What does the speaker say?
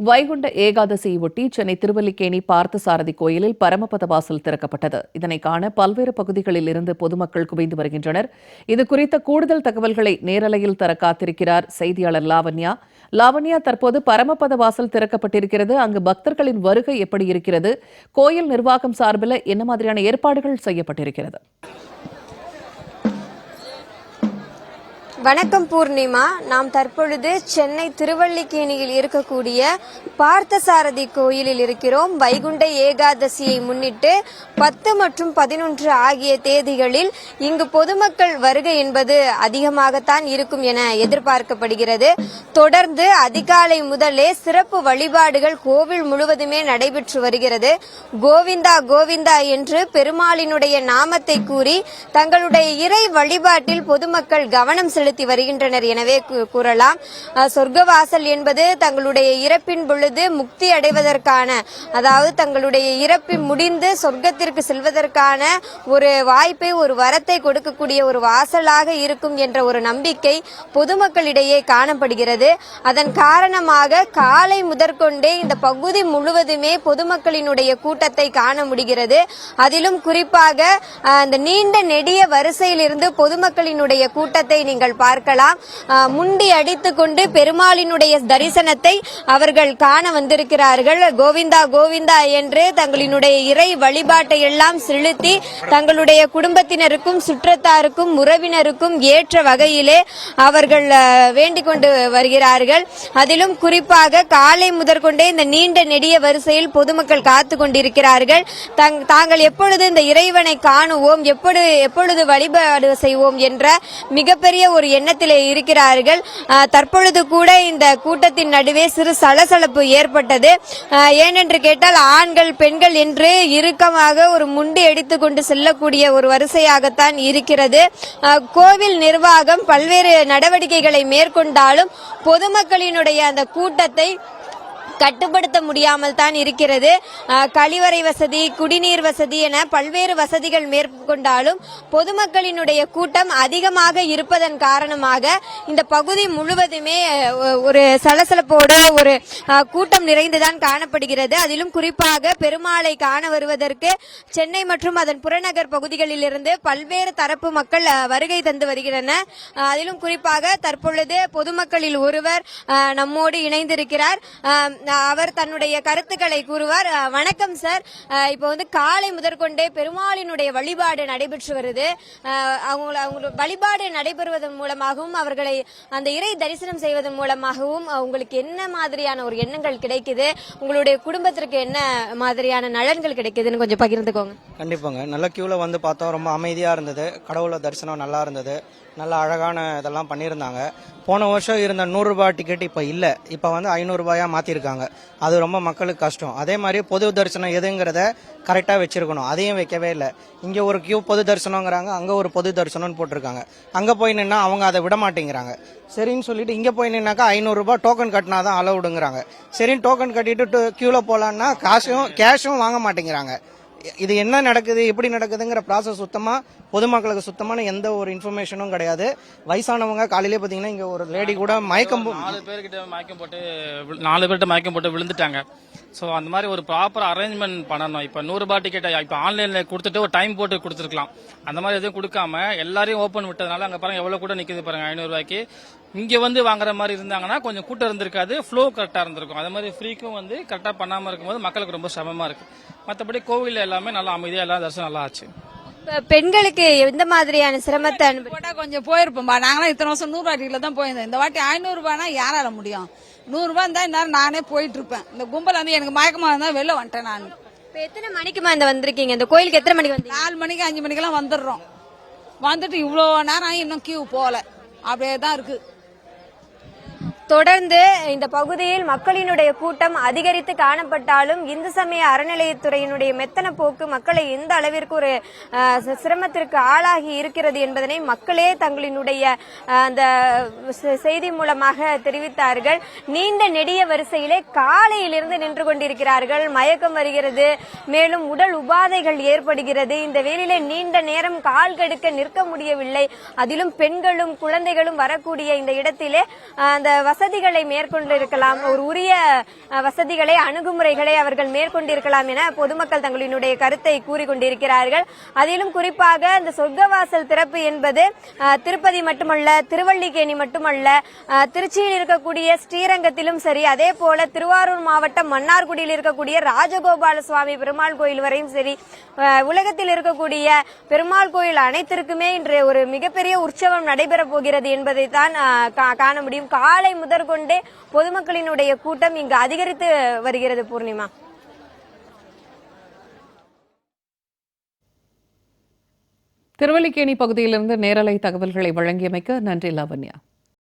வைகுண்ட ஏகாதசியொட்டி சென்னை திருவல்லிக்கேணி பார்த்தசாரதி கோயிலில் பரமபத வாசல் திறக்கப்பட்டது. இதனை காண பல்வேறு பகுதிகளில் இருந்து பொதுமக்கள் குவிந்து வருகின்றனர். இது குறித்த கூடுதல் தகவல்களை நேரலையில் தர காத்திருக்கிறார் செய்தியாளர் லாவண்யா. லாவண்யா தற்போது பரமபத வாசல் திறக்கப்பட்டிருக்கிறது. அங்கு பக்தர்களின் வருகை எப்படி இருக்கிறது? கோயில் நிர்வாகம் சார்பில் என்ன மாதிரியான ஏற்பாடுகள் செய்யப்பட்டிருக்கிறது? வணக்கம் பூர்ணிமா. நாம் தற்பொழுது சென்னை திருவள்ளிக்கேணியில் இருக்கக்கூடிய பார்த்தசாரதி கோயிலில் இருக்கிறோம். வைகுண்ட ஏகாதசியை முன்னிட்டு பத்து மற்றும் பதினொன்று ஆகிய தேதிகளில் இங்கு பொதுமக்கள் வருகை என்பது அதிகமாகத்தான் இருக்கும் என எதிர்பார்க்கப்படுகிறது. தொடர்ந்து அதிகாலை முதலே சிறப்பு வழிபாடுகள் கோவில் முழுவதுமே நடைபெற்று வருகிறது. கோவிந்தா கோவிந்தா என்று பெருமாளினுடைய நாமத்தை கூறி தங்களுடைய இறை வழிபாட்டில் பொதுமக்கள் கவனம் செலுத்தி வருகின்றனர் எனவே கூறலாம். சொர்க்கவாசல் என்பது தங்களுடைய இறப்பின் பொழுது முக்தி அடைவதற்கான அதாவது தங்களுடைய இறப்பு முடிந்து சொர்க்கத்திற்கு செல்வதற்கான ஒரு வாய்ப்பை ஒரு வரத்தை கொடுக்கக்கூடிய ஒரு வாசலாக இருக்கும் என்ற ஒரு நம்பிக்கை பொதுமக்களிடையே காணப்படுகிறது. அதன் காரணமாக காலை முதற்கொண்டே இந்த பகுதி முழுவதுமே பொதுமக்களினுடைய கூட்டத்தை காண முடிகிறது. அதிலும் குறிப்பாக அந்த நீண்ட நெடிய வரிசையிலிருந்து பொதுமக்களினுடைய கூட்டத்தை நீங்கள் பார்க்கலாம். முண்டி அடித்துக்கொண்டு பெருமாளினுடைய தரிசனத்தை அவர்கள் காண வந்திருக்கிறார்கள். கோவிந்தா கோவிந்தா என்று தங்களினுடைய இறை வழிபாட்டை எல்லாம் செலுத்தி தங்களுடைய குடும்பத்தினருக்கும் சுற்றத்தாருக்கும் உறவினருக்கும் ஏற்ற வகையிலே அவர்கள் வேண்டிக் கொண்டு வருகிறார்கள். அதிலும் குறிப்பாக காலை முதற்கொண்டே இந்த நீண்ட நெடிய வரிசையில் பொதுமக்கள் காத்து கொண்டிருக்கிறார்கள். தங்- தாங்கள் எப்பொழுது இந்த இறைவனை காணுவோம் எப்பொழுது எப்பொழுது வழிபாடு செய்வோம் என்ற மிகப்பெரிய ஒரு எண்ணத்திலே இருக்கிறார்கள். தற்பொழுது கூட இந்த கூட்டத்தின் நடுவே சிறு சலசலப்பு ஏற்பட்டது. ஏனென்று கேட்டால் ஆண்கள் பெண்கள் என்று இறுக்கமாக ஒரு முண்டு அடித்துக் கொண்டு செல்லக்கூடிய ஒரு வரிசையாகத்தான் இருக்கிறது. கோவில் நிர்வாகம் பல்வேறு நடவடிக்கைகளை மேற்கொண்டாலும் பொதுமக்களினுடைய அந்த கூட்டத்தை கட்டுப்படுத்த முடியாமல் தான் இருக்கிறது. கழிவறை வசதி குடிநீர் வசதி என பல்வேறு வசதிகள் மேற்கொண்டாலும் பொதுமக்களினுடைய கூட்டம் அதிகமாக இருப்பதன் காரணமாக இந்த பகுதி முழுவதுமே ஒரு சலசலப்போடு ஒரு கூட்டம் நிறைந்துதான் காணப்படுகிறது. அதிலும் குறிப்பாக பெருமாளை காண வருவதற்கு சென்னை மற்றும் அதன் புறநகர் பகுதிகளில் இருந்து பல்வேறு தரப்பு மக்கள் வருகை தந்து வருகின்றனர். அதிலும் குறிப்பாக தற்பொழுது பொதுமக்களில் ஒருவர் நம்மோடு இணைந்திருக்கிறார். அவர் தன்னுடைய கருத்துக்களை கூறுவார். வணக்கம் சார். இப்போ வந்து காலை முதற்கொண்டே பெருமாளினுடைய வழிபாடு நடைபெற்று வருது. அவங்கள அவங்க வழிபாடு நடைபெறுவதன் மூலமாகவும் அவர்களை அந்த இறை தரிசனம் செய்வதன் மூலமாகவும் உங்களுக்கு என்ன மாதிரியான ஒரு எண்ணங்கள் கிடைக்குது? உங்களுடைய குடும்பத்திற்கு என்ன மாதிரியான நலன்கள் கிடைக்குதுன்னு கொஞ்சம் பகிர்ந்துக்கோங்க. கண்டிப்பாங்க. நல்ல கியூவில் வந்து பார்த்தோம் ரொம்ப அமைதியாக இருந்தது. கடவுளை தரிசனம் நல்லா இருந்தது. நல்ல அழகான இதெல்லாம் பண்ணியிருந்தாங்க. போன வருஷம் இருந்த நூறுரூபா டிக்கெட் இப்போ இல்லை. இப்போ வந்து ஐநூறுரூபாயாக மாற்றிருக்காங்க அது ரொம்ப மக்களுக்கு கஷ்டம். அதே மாதிரி பொது தரிசனம் எதுங்கிறத கரெக்டாக வச்சிருக்கணும். அதையும் வைக்கவே இல்லை. இங்கே ஒரு கியூ பொது தரிசனங்கிறாங்க அங்கே ஒரு பொது தரிசனம்னு போட்டிருக்காங்க. அங்கே போய் நின்னா அவங்க அதை விட மாட்டேங்கிறாங்க. சரின்னு சொல்லிட்டு இங்கே போய் நின்னாக்கா ஐநூறுரூபா டோக்கன் கட்டினா தான் அலவுடுங்கிறாங்க சரின்னு டோக்கன் கட்டிட்டு கியூவில் போகலான்னா காசும் கேஷும் வாங்க மாட்டேங்கிறாங்க. இது என்ன நடக்குது எப்படி நடக்குதுங்கிற ப்ராசஸ் சுத்தமா பொதுமக்களுக்கு சுத்தமான எந்த ஒரு இன்ஃபர்மேஷனும் கிடையாது. வயசானவங்க காலையிலே பாத்தீங்கன்னா இங்க ஒரு லேடி கூட மயக்கம் நாலு பேர்கிட்ட மயக்கம் போட்டு நாலு பேர்கிட்ட மயக்கம் போட்டு விழுந்துட்டாங்க. ஸோ அந்த மாதிரி ஒரு ப்ராப்பர் அரேஞ்ச்மெண்ட் பண்ணணும். இப்போ நூறுரூபா டிக்கெட் இப்போ ஆன்லைனில் கொடுத்துட்டு ஒரு டைம் போட்டு கொடுத்துருக்கலாம். அந்த மாதிரி எதுவும் கொடுக்காம எல்லாரையும் ஓப்பன் விட்டதுனால அங்கே பாருங்க எவ்வளோ கூட நிற்குது பாருங்க ஐநூறுரூவாய்க்கு இங்கே வந்து வாங்குற மாதிரி இருந்தாங்கன்னா கொஞ்சம் கூட்டம் இருந்திருக்காது ஃப்ளோ கரெக்டாக இருந்திருக்கும். அதே மாதிரி ஃப்ரீக்கும் வந்து கரெக்டாக பண்ணாமல் இருக்கும்போது மக்களுக்கு ரொம்ப சிரமமாக இருக்கு. மற்றபடி கோவில் எல்லாமே நல்லா அமைதியாக எல்லாம் தரிசனம் நல்லா ஆச்சு. இப்ப பெண்களுக்கு எந்த மாதிரியான சிரமத்தை அனுபவி போட்டா கொஞ்சம் போயிருப்போம்பா. நாங்களாம் இத்தனை வருஷம் நூறு ரூபாய்க்குள்ள தான் போயிருந்தோம். இந்த வாட்டி ஐநூறு ரூபாய்னா யாரால முடியும்? நூறு ரூபாய் இருந்தா இந்நேரம் நானே போயிட்டு இருப்பேன். இந்த கும்பல் வந்து எனக்கு மயக்கமா இருந்தா வெளில வந்துட்டேன் நான். இப்ப எத்தனை மணிக்குமா இந்த வந்திருக்கீங்க? இந்த கோயிலுக்கு எத்தனை மணிக்கு வந்தீங்க? நாலு மணிக்கு அஞ்சு மணிக்கெல்லாம் வந்துடுறோம். வந்துட்டு இவ்வளோ நேரம் ஆகி இன்னும் கியூ போகல. அப்படியே தான் இருக்கு. தொடர்ந்து இந்த பகுதியில் மக்களினுடைய கூட்டம் அதிகரித்து காணப்பட்டாலும் இந்து சமய அறநிலையத்துறையினுடைய மெத்தன போக்கு மக்களை எந்த அளவிற்கு ஒரு சிரமத்திற்கு ஆளாகி இருக்கிறது என்பதனை மக்களே தங்களினுடைய அந்த செ- செய்தி மூலமாக தெரிவித்தார்கள். நீண்ட நெடிய வரிசையிலே காலையிலிருந்து நின்று கொண்டிருக்கிறார்கள். மயக்கம் வருகிறது. மேலும் உடல் உபாதைகள் ஏற்படுகிறது. இந்த வேலையிலே நீண்ட நேரம் கால் கடுக்க நிற்க முடியவில்லை. அதிலும் பெண்களும் குழந்தைகளும் வரக்கூடிய இந்த இடத்திலே அந்த வசதிகளை மேற்கொண்டிருக்கலாம் ஒரு உரிய வசதிகளை அணுகுமுறைகளை அவர்கள் மேற்கொண்டிருக்கலாம் என பொதுமக்கள் தங்களினுடைய கருத்தை கூறிக்கொண்டிருக்கிறார்கள். அதிலும் குறிப்பாக இந்த சொர்க்கவாசல் திறப்பு என்பது திருப்பதி மட்டுமல்ல திருவள்ளிக்கேணி மட்டுமல்ல திருச்சியில் இருக்கக்கூடிய ஸ்ரீரங்கத்திலும் சரி அதே போல திருவாரூர் மாவட்டம் மன்னார்குடியில் இருக்கக்கூடிய ராஜகோபால சுவாமி பெருமாள் கோயில் வரையும் சரி உலகத்தில் இருக்கக்கூடிய பெருமாள் கோயில் அனைத்திற்குமே இன்று ஒரு மிகப்பெரிய உற்சவம் நடைபெற போகிறது என்பதை தான் கா- காண முடியும். காலை முதற்கொண்டே பொதுமக்களினுடைய கூட்டம் இங்கு அதிகரித்து வருகிறது பூர்ணிமா. திருவல்லிக்கேணி பகுதியிலிருந்து நேரலை தகவல்களை வழங்கியமைக்க நன்றி லாவண்யா.